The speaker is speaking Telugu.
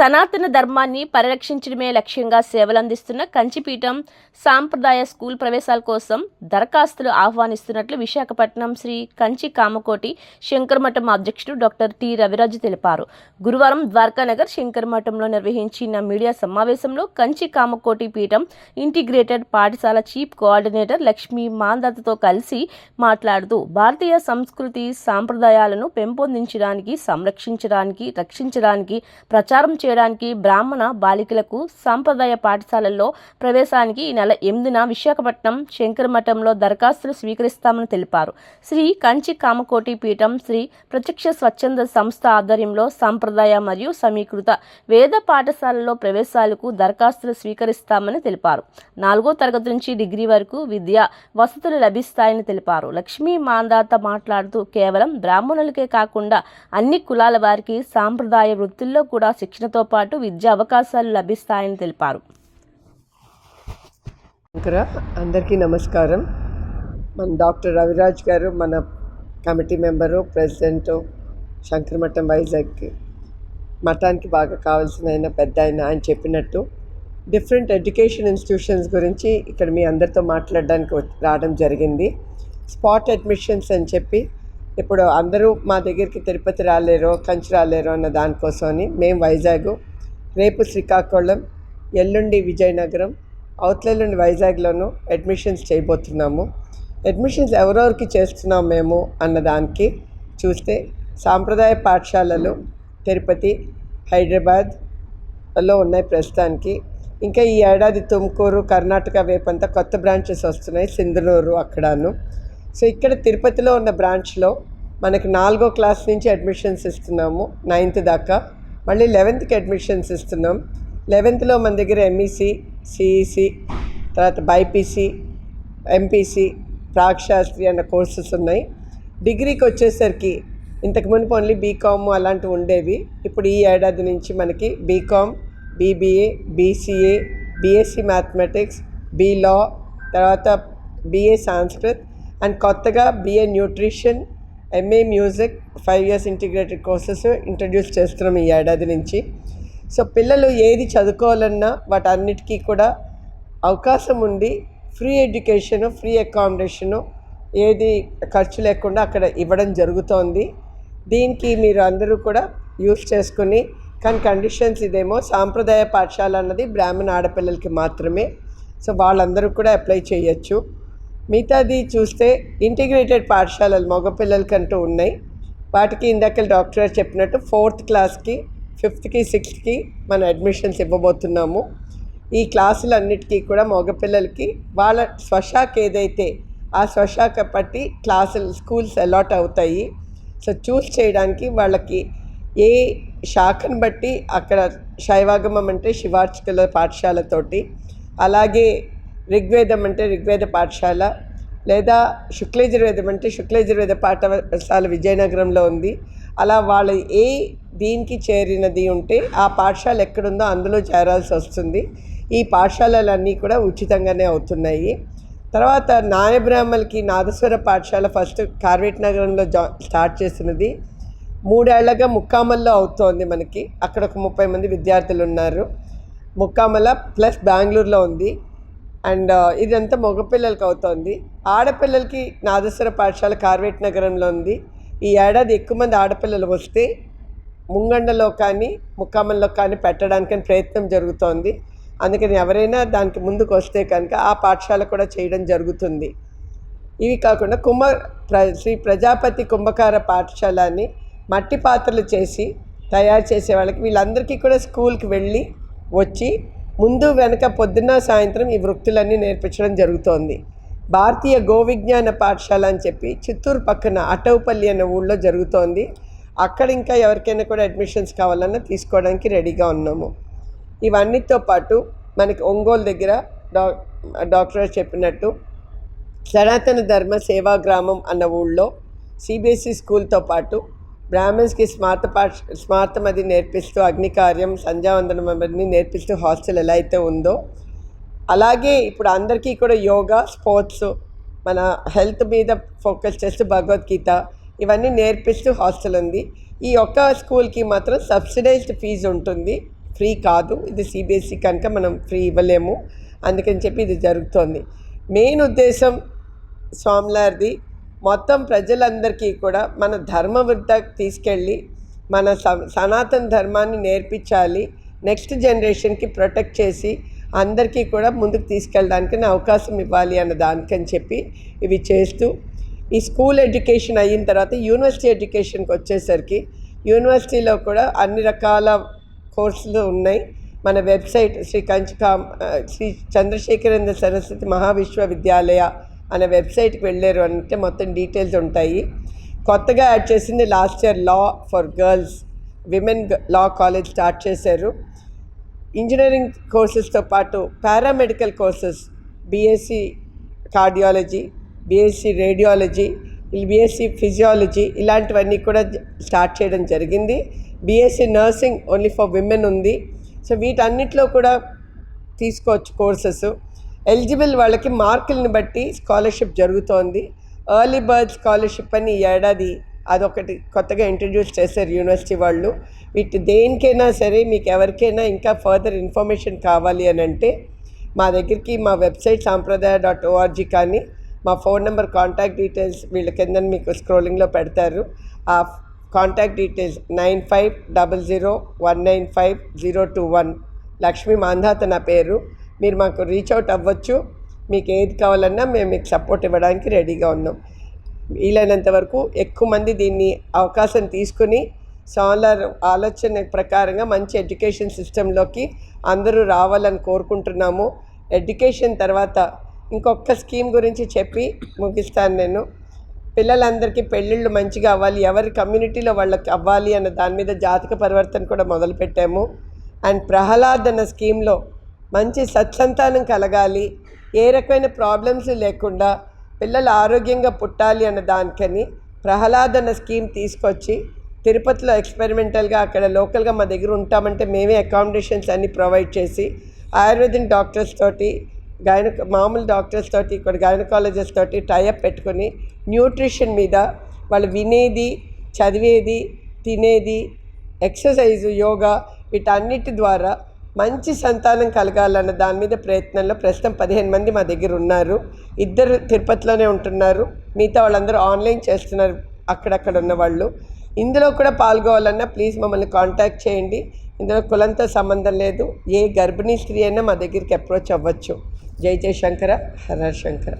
సనాతన ధర్మాన్ని పరిరక్షించడమే లక్ష్యంగా సేవలందిస్తున్న కంచిపీఠం సాంప్రదాయ స్కూల్ ప్రవేశాల కోసం దరఖాస్తులు ఆహ్వానిస్తున్నట్లు విశాఖపట్నం శ్రీ కంచి కామకోటి శంకరమఠం అధ్యక్షుడు డాక్టర్ టి రవిరాజు తెలిపారు. గురువారం ద్వారకానగర్ శంకరమఠంలో నిర్వహించిన మీడియా సమావేశంలో కంచి కామకోటి పీఠం ఇంటిగ్రేటెడ్ పాఠశాల చీఫ్ కోఆర్డినేటర్ లక్ష్మీ మాందతతో కలిసి మాట్లాడుతూ భారతీయ సంస్కృతి సాంప్రదాయాలను పెంపొందించడానికి సంరక్షించడానికి రక్షించడానికి ప్రచారం చేయడానికి బ్రాహ్మణ బాలికలకు సాంప్రదాయ పాఠశాలల్లో ప్రవేశానికి ఈ నెల ఎనిమిదిన విశాఖపట్నం శంకరమఠంలో దరఖాస్తులు స్వీకరిస్తామని తెలిపారు. శ్రీ కంచి కామకోటి పీఠం శ్రీ ప్రత్యక్ష స్వచ్ఛంద సంస్థ ఆధ్వర్యంలో సాంప్రదాయ మరియు సమీకృత వేద పాఠశాలలో ప్రవేశాలకు దరఖాస్తులు స్వీకరిస్తామని తెలిపారు. నాలుగో తరగతి నుంచి డిగ్రీ వరకు విద్యా వసతులు లభిస్తాయని తెలిపారు. లక్ష్మీ మాందాత మాట్లాడుతూ కేవలం బ్రాహ్మణులకే కాకుండా అన్ని కులాల వారికి సాంప్రదాయ వృత్తుల్లో కూడా శిక్షణతో పాటు విద్యా అవకాశాలు లభిస్తాయని తెలిపారు. అందరికీ నమస్కారం. మన డాక్టర్ రవిరాజ్ గారు మన committee member president Sankaramatham Vizag మఠానికి బాగా కావాల్సిన ఆయన పెద్ద ఆయన ఆయన చెప్పినట్టు డిఫరెంట్ ఎడ్యుకేషన్ ఇన్స్టిట్యూషన్స్ గురించి ఇక్కడ మీ అందరితో మాట్లాడడానికి రావడం జరిగింది. స్పాట్ అడ్మిషన్స్ అని చెప్పి ఇప్పుడు అందరూ మా దగ్గరికి తిరుపతి రాలేరో కంచి రాలేరో అన్న దానికోసమని మేము వైజాగ్ రేపు శ్రీకాకుళం ఎల్లుండి విజయనగరం అవతలెల్లుండి వైజాగ్లోనూ అడ్మిషన్స్ చేయబోతున్నాము. అడ్మిషన్స్ ఎవరెవరికి చేస్తున్నాం మేము అన్నదానికి చూస్తే సాంప్రదాయ పాఠశాలలు తిరుపతి హైదరాబాద్లో ఉన్నాయి ప్రస్తుతానికి. ఇంకా ఈ ఏడాది తుమ్కూరు కర్ణాటక వైపంతా కొత్త బ్రాంచెస్ వస్తున్నాయి సింధనూరు అక్కడను. సో ఇక్కడ తిరుపతిలో ఉన్న బ్రాంచ్లో మనకు నాలుగో క్లాస్ నుంచి అడ్మిషన్స్ ఇస్తున్నాము నైన్త్ దాకా. మళ్ళీ లెవెన్త్కి అడ్మిషన్స్ ఇస్తున్నాం. లెవెన్త్లో మన దగ్గర ఎంఈసి సిఈసి తర్వాత బైపీసీ ఎంపీసీ ప్రాక్శాస్త్రి అన్న కోర్సెస్ ఉన్నాయి. డిగ్రీకి వచ్చేసరికి ఇంతకు మునుపు ఓన్లీ బీకామ్ అలాంటివి ఉండేవి. ఇప్పుడు ఈ ఏడాది నుంచి మనకి BCom BBA BCA BSc mathematics బీలా తర్వాత బీఏ సాంస్కృత్ అండ్ కొత్తగా BA nutrition MA music five years integrated courses introduce చేస్తున్నాం ఈ ఏడాది నుంచి. సో పిల్లలు ఏది చదువుకోవాలన్నా వాటన్నిటికీ కూడా అవకాశం ఉంది. ఫ్రీ ఎడ్యుకేషను ఫ్రీ అకామిడేషను ఏది ఖర్చు లేకుండా అక్కడ ఇవ్వడం జరుగుతోంది. దీనికి మీరు అందరూ కూడా యూస్ చేసుకుని కానీ కండిషన్స్ ఇదేమో సాంప్రదాయ పాఠశాల అన్నది బ్రాహ్మణ ఆడపిల్లలకి మాత్రమే. సో వాళ్ళందరూ కూడా అప్లై చేయొచ్చు. మిగతాది చూస్తే ఇంటిగ్రేటెడ్ పాఠశాలలు మగపిల్లలకంటూ ఉన్నాయి. వాటికి ఇందాక డాక్టర్ గారు చెప్పినట్టు ఫోర్త్ క్లాస్కి ఫిఫ్త్కి సిక్స్త్కి మన అడ్మిషన్స్ ఇవ్వబోతున్నాము. ఈ క్లాసులన్నిటికీ కూడా మగపిల్లలకి వాళ్ళ స్వశాఖ ఏదైతే ఆ స్వశాఖ పట్టి క్లాసులు స్కూల్స్ అలాట్ అవుతాయి. సో చూస్ చేయడానికి వాళ్ళకి ఏ శాఖను బట్టి అక్కడ శైవాగమం అంటే శివార్చకుల పాఠశాలతోటి అలాగే ఋగ్వేదం అంటే ఋగ్వేద పాఠశాల లేదా శుక్లయజుర్వేదం అంటే శుక్లయజుర్వేద పాఠశాల విజయనగరంలో ఉంది. అలా వాళ్ళ ఏ దీనికి చేరినది ఉంటే ఆ పాఠశాల ఎక్కడుందో అందులో చేరాల్సి వస్తుంది. ఈ పాఠశాలలన్నీ కూడా ఉచితంగానే అవుతున్నాయి. తర్వాత నాయబ్రాహ్మలకి నాదస్వర పాఠశాల ఫస్ట్ కార్వేట్ నగరంలో జా స్టార్ట్ చేసినది. మూడేళ్ళగా ముక్కామల్లో అవుతోంది మనకి. అక్కడ ఒక ముప్పై మంది విద్యార్థులు ఉన్నారు. ముక్కామల ప్లస్ బెంగళూరులో ఉంది. అండ్ uh, ఇదంతా మగపిల్లలకి అవుతోంది. ఆడపిల్లలకి నాదస్వర పాఠశాల కార్వేట్ నగరంలో ఉంది. ఈ ఏడాది ఎక్కువ మంది ఆడపిల్లలు వస్తే ముంగండలో కానీ ముక్కామంలో కానీ పెట్టడానికి ప్రయత్నం జరుగుతోంది. అందుకని ఎవరైనా దానికి ముందుకు వస్తే కనుక ఆ పాఠశాల కూడా చేయడం జరుగుతుంది. ఇవి కాకుండా కుంభ ప్ర శ్రీ ప్రజాపతి కుంభకార పాఠశాల అని మట్టి పాత్రలు చేసి తయారు చేసే వాళ్ళకి వీళ్ళందరికీ కూడా స్కూల్కి వెళ్ళి వచ్చి ముందు వెనక పొద్దున్న సాయంత్రం ఈ వృత్తులన్నీ నేర్పించడం జరుగుతోంది. భారతీయ గోవిజ్ఞాన పాఠశాల అని చెప్పి చిత్తూరు పక్కన అటౌపల్లి అనే ఊళ్ళో జరుగుతోంది. అక్కడ ఇంకా ఎవరికైనా కూడా అడ్మిషన్స్ కావాలన్నా తీసుకోవడానికి రెడీగా ఉన్నాము. ఇవన్నీతో పాటు మనకి ఒంగోలు దగ్గర డా డాక్టర్ చెప్పినట్టు సనాతన ధర్మ సేవా గ్రామం అన్న ఊళ్ళో సిబిఎస్ఈ స్కూల్తో పాటు బ్రాహ్మిన్స్కి స్మార్త పాఠ స్మార్తం అది నేర్పిస్తూ అగ్నికార్యం సంధ్యావందనం అవన్నీ నేర్పిస్తూ హాస్టల్ ఎలా అయితే ఉందో అలాగే ఇప్పుడు అందరికీ కూడా యోగా స్పోర్ట్స్ మన హెల్త్ మీద ఫోకస్ చేస్తూ భగవద్గీత ఇవన్నీ నేర్పిస్తూ హాస్టల్ ఉంది. ఈ ఒక్క స్కూల్కి మాత్రం సబ్సిడైజ్డ్ ఫీజు ఉంటుంది. ఫ్రీ కాదు. ఇది సిబిఎస్ఈ కనుక మనం ఫ్రీ ఇవ్వలేము. అందుకని చెప్పి ఇది జరుగుతోంది. మెయిన్ ఉద్దేశం స్వామిలారిది మొత్తం ప్రజలందరికీ కూడా మన ధర్మ వృద్ధకి తీసుకెళ్ళి మన స- సనాతన ధర్మాన్ని నేర్పించాలి నెక్స్ట్ జనరేషన్కి ప్రొటెక్ట్ చేసి అందరికీ కూడా ముందుకు తీసుకెళ్ళడానికి అవకాశం ఇవ్వాలి అన్న దానికని చెప్పి ఇవి చేస్తూ ఈ స్కూల్ ఎడ్యుకేషన్ అయిన తర్వాత యూనివర్సిటీ ఎడ్యుకేషన్కి వచ్చేసరికి యూనివర్సిటీలో కూడా అన్ని రకాల కోర్సులు ఉన్నాయి. మన వెబ్సైట్ శ్రీ కంచికా శ్రీ చంద్రశేఖరేంద్ర సరస్వతి మహావిశ్వవిద్యాలయ అనే వెబ్సైట్కి వెళ్ళారు అంటే మొత్తం డీటెయిల్స్ ఉంటాయి. కొత్తగా యాడ్ చేసింది last year law for girls women law college start చేశారు. ఇంజనీరింగ్ కోర్సెస్తో పాటు paramedical courses BSc cardiology BSc radiology BSc physiology ఇలాంటివన్నీ కూడా స్టార్ట్ చేయడం జరిగింది. BSc nursing only for women ఉంది. సో వీటన్నిటిలో కూడా తీసుకోవచ్చు కోర్సెస్. ఎలిజిబుల్ వాళ్ళకి మార్కులను బట్టి స్కాలర్షిప్ జరుగుతోంది. ఎర్లీ బర్త్ స్కాలర్షిప్ అని ఈ ఏడాది అదొకటి కొత్తగా ఇంట్రడ్యూస్ చేశారు యూనివర్సిటీ వాళ్ళు. వీటి దేనికైనా సరే మీకు ఎవరికైనా ఇంకా ఫర్దర్ ఇన్ఫర్మేషన్ కావాలి అని అంటే మా దగ్గరికి మా వెబ్సైట్ సాంప్రదాయ డాట్ ఓఆర్జీ కానీ మా ఫోన్ నెంబర్ కాంటాక్ట్ డీటెయిల్స్ వీళ్ళ కింద మీకు స్క్రోలింగ్లో పెడతారు. ఆ contact details nine five double zero one nine five zero two one Lakshmi Mandhata నా పేరు. మీరు మాకు రీచ్ అవుట్ అవ్వచ్చు. మీకు ఏది కావాలన్నా మేము మీకు సపోర్ట్ ఇవ్వడానికి రెడీగా ఉన్నాం. వీలైనంత వరకు ఎక్కువ మంది దీన్ని అవకాశం తీసుకుని సోలార్ ఆలోచన ప్రకారంగా మంచి ఎడ్యుకేషన్ సిస్టంలోకి అందరూ రావాలని కోరుకుంటున్నాము. ఎడ్యుకేషన్ తర్వాత ఇంకొక స్కీమ్ గురించి చెప్పి ముగిస్తాను నేను. పిల్లలందరికీ పెళ్ళిళ్ళు మంచిగా అవ్వాలి. ఎవరి కమ్యూనిటీలో వాళ్ళకి అవ్వాలి అన్న దాని మీద జాతక పరివర్తన కూడా మొదలుపెట్టాము. అండ్ ప్రహ్లాద్ అన్న స్కీమ్లో మంచి సత్సంతానం కలగాలి. ఏ రకమైన ప్రాబ్లమ్స్ లేకుండా పిల్లలు ఆరోగ్యంగా పుట్టాలి అన్న దానికని ప్రహ్లాద్ అన్న స్కీమ్ తీసుకొచ్చి తిరుపతిలో ఎక్స్పెరిమెంటల్గా అక్కడ లోకల్గా మా దగ్గర ఉంటామంటే మేమే అకామిడేషన్స్ అన్నీ ప్రొవైడ్ చేసి ఆయుర్వేదిక్ డాక్టర్స్ తోటి గైన మామూలు డాక్టర్స్ తోటి ఇక్కడ గైనకాలజిస్ట్ తోటి టైఅప్ పెట్టుకొని న్యూట్రిషన్ మీద వాళ్ళు వినేది చదివేది తినేది ఎక్సర్సైజు యోగా వీటన్నిటి ద్వారా మంచి సంతానం కలగాలన్న దాని మీద ప్రయత్నంలో ప్రస్తుతం పదిహేను మంది మా దగ్గర ఉన్నారు. ఇద్దరు తిరుపతిలోనే ఉంటున్నారు. మిగతా వాళ్ళందరూ ఆన్లైన్ చేస్తున్నారు అక్కడక్కడ ఉన్న వాళ్ళు. ఇందులో కూడా పాల్గొవాలన్నా ప్లీజ్ మమ్మల్ని కాంటాక్ట్ చేయండి. ఇందులో కులంతో సంబంధం లేదు. ఏ గర్భిణీ స్త్రీ అయినా మా దగ్గరికి అప్రోచ్ అవ్వచ్చు. జై జయ శంకర హర శంకర.